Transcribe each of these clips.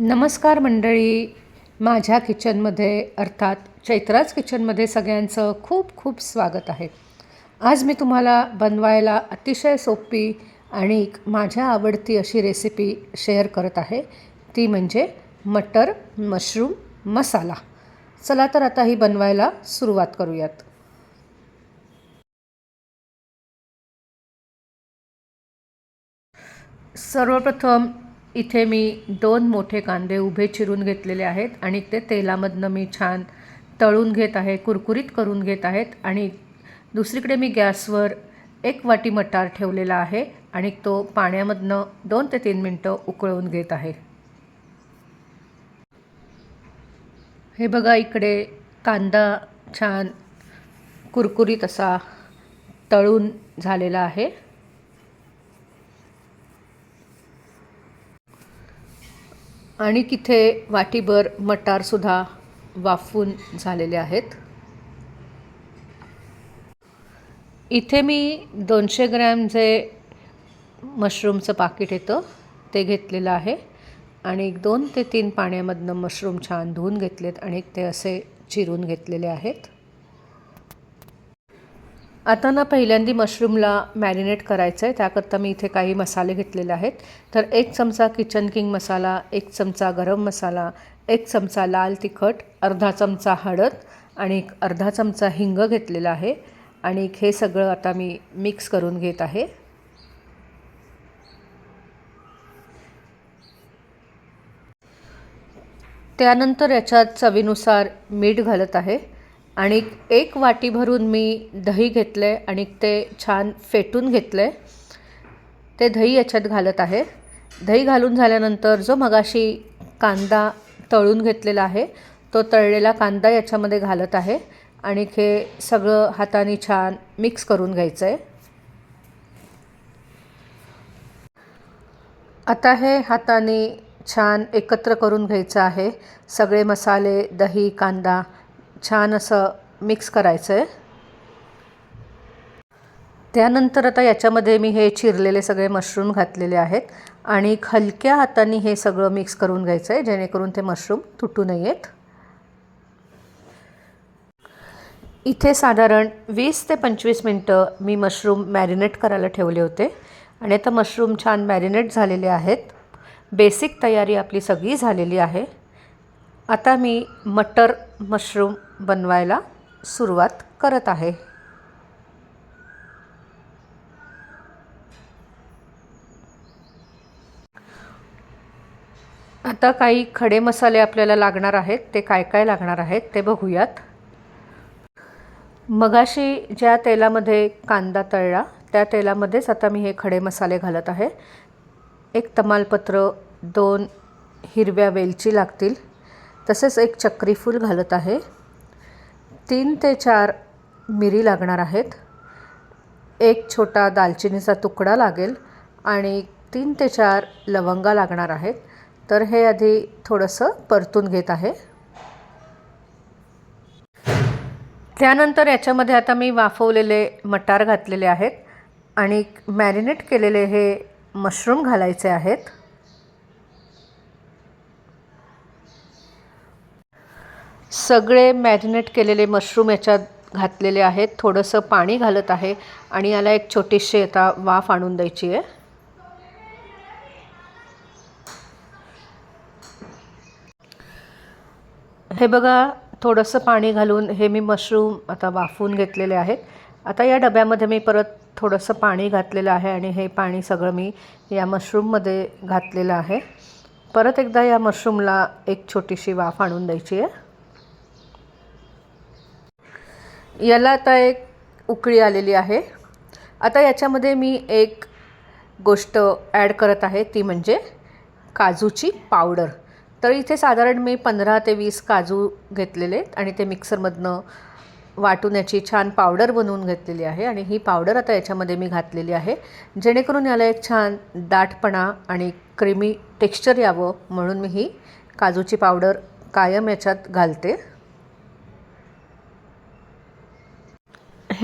नमस्कार मंडळी. माझ्या किचनमध्ये अर्थात चैत्राज किचनमध्ये सगळ्यांचं खूप खूप स्वागत आहे. आज मी तुम्हाला बनवायला अतिशय सोपी आणि माझ्या आवडती अशी रेसिपी शेअर करत आहे. ती म्हणजे मटर मशरूम मसाला. चला तर आता ही बनवायला सुरुवात करूयात. सर्वप्रथम इथे मी दोन मोठे कांदे उभे चिरून घेतलेले आहेत आणि ते तेलामधनं मी छान तळून घेत आहे कुरकुरीत करून घेत आहेत. आणि दुसरीकडे मी गॅसवर एक वाटी मटार ठेवलेला आहे आणि तो पाण्यामधनं दोन ते तीन मिनटं उकळवून घेत आहे. हे बघा इकडे कांदा छान कुरकुरीत असा तळून झालेला आहे. आणि तिथे वाटीभर मटारसुद्धा वाफवून झालेले आहेत. इथे मी दोनशे ग्रॅम जे मशरूमचं पाकिट येतं ते घेतलेलं आहे. आणि एक दोन ते तीन पाण्यामधनं मशरूम छान धुवून घेतलेत आणि ते असे चिरून घेतलेले आहेत. आता ना पहिल्यांदा मशरूमला मॅरिनेट करायचं आहे त्याकरता मी इथे काही मसाले घेतलेले आहेत. तर एक चमचा किचन किंग मसाला एक चमचा गरम मसाला एक चमचा लाल तिखट अर्धा चमचा हळद आणि एक अर्धा चमचा हिंग घेतलेला आहे. आणि हे सगळं आता मी मिक्स करून घेत आहे. त्यानंतर याच्यात चवीनुसार मीठ घालत आहे. आणि एक वाटी भरून मी दही घेतलं आहे आणि ते छान फेटून घेतलं आहे ते दही याच्यात घालत आहे. दही घालून झाल्यानंतर जो मगाशी कांदा तळून घेतलेला आहे तो तळलेला कांदा याच्यामध्ये घालत आहे आणि हे सगळं हाताने छान मिक्स करून घ्यायचं आहे आता हे हाताने छान एकत्र करून घ्यायचं आहे. सगळे मसाले दही कांदा छान असं मिक्स करायचं आहे त्यानंतर आता याच्यामध्ये मी हे चिरलेले सगळे मशरूम घातलेले आहेत आणि हलक्या हाताने हे सगळं मिक्स करून घ्यायचं आहे जेणेकरून ते मशरूम तुटू नयेत. इथे साधारण वीस ते पंचवीस मिनटं मी मशरूम मॅरिनेट करायला ठेवले होते. आणि आता मशरूम छान मॅरिनेट झालेले आहेत. बेसिक तयारी आपली सगळी झालेली आहे. आता मी मटर मशरूम बनवायला सुरुवात करत आहे. आता काही खडे मसाले आपल्याला लागणार आहेत. ते काय काय लागणार आहेत ते बघूयात. मगाशी ज्या तेलामध्ये कांदा तळला त्या तेलामध्येच आता मी हे खडे मसाले घालत आहे. एक तमालपत्र दोन हिरव्या वेलची लागतील. तसेच एक चक्रीफूल घालत आहे. तीन ते चार मिरी लागणार आहेत. एक छोटा दालचिनीचा तुकडा लागेल आणि तीन ते चार लवंगा लागणार आहेत. तर हे आधी थोडंसं परतून घेत आहे. त्यानंतर याच्यामध्ये आता मी वाफवलेले मटार घातलेले आहेत आणि मॅरिनेट केलेले हे मशरूम घालायचे आहेत. सगळे मॅरिनेट केलेले मशरूम याच्यात घातलेले आहेत. थोडंसं पाणी घालत आहे आणि याला एक छोटीशी आता वाफ आणून द्यायची आहे. हे बघा थोडंसं पाणी घालून हे मी मशरूम आता वाफवून घेतलेले आहेत. आता या डब्यामध्ये मी परत थोडंसं पाणी घातलेलं आहे आणि हे पाणी सगळं मी या मशरूममध्ये घातलेलं आहे. परत एकदा या मशरूमला एक छोटीशी वाफ आणून द्यायची आहे. याला आता एक उकळी आलेली आहे. आता याच्यामध्ये मी एक गोष्ट ॲड करत आहे ती म्हणजे काजूची पावडर. तर इथे साधारण मी पंधरा ते वीस काजू घेतलेले आणि ते मिक्सरमधनं वाटून याची छान पावडर बनवून घेतलेली आहे आणि ही पावडर आता याच्यामध्ये मी घातलेली आहे. जेणेकरून याला एक छान दाटपणा आणि क्रीमी टेक्स्चर यावं म्हणून मी ही काजूची पावडर कायम याच्यात घालते.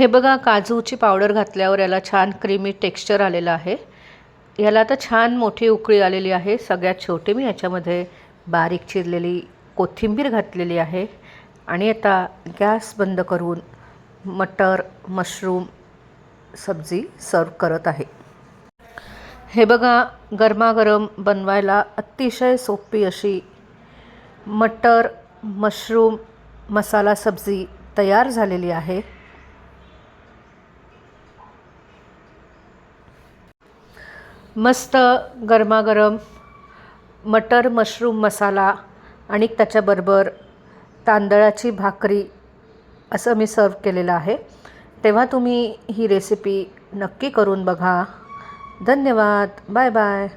हे बघा काजूची पावडर घातल्यावर याला छान क्रीमी टेक्स्चर आलेलं आहे. याला आता छान मोठी उकळी आलेली आहे. सगळ्यात छोटी मी याच्यामध्ये बारीक चिरलेली कोथिंबीर घातलेली आहे. आणि आता गॅस बंद करून मटर मशरूम सब्जी सर्व करत आहे. हे बघा गरमागरम बनवायला अतिशय सोपी अशी मटर मशरूम मसाला सब्जी तयार झालेली आहे. मस्त गरमागरम मटर मशरूम मसाला आणि त्याच्याबरोबर तांदळाची भाकरी असं मी सर्व केलेलं आहे. तेव्हा तुम्ही ही रेसिपी नक्की करून बघा. धन्यवाद. Bye bye.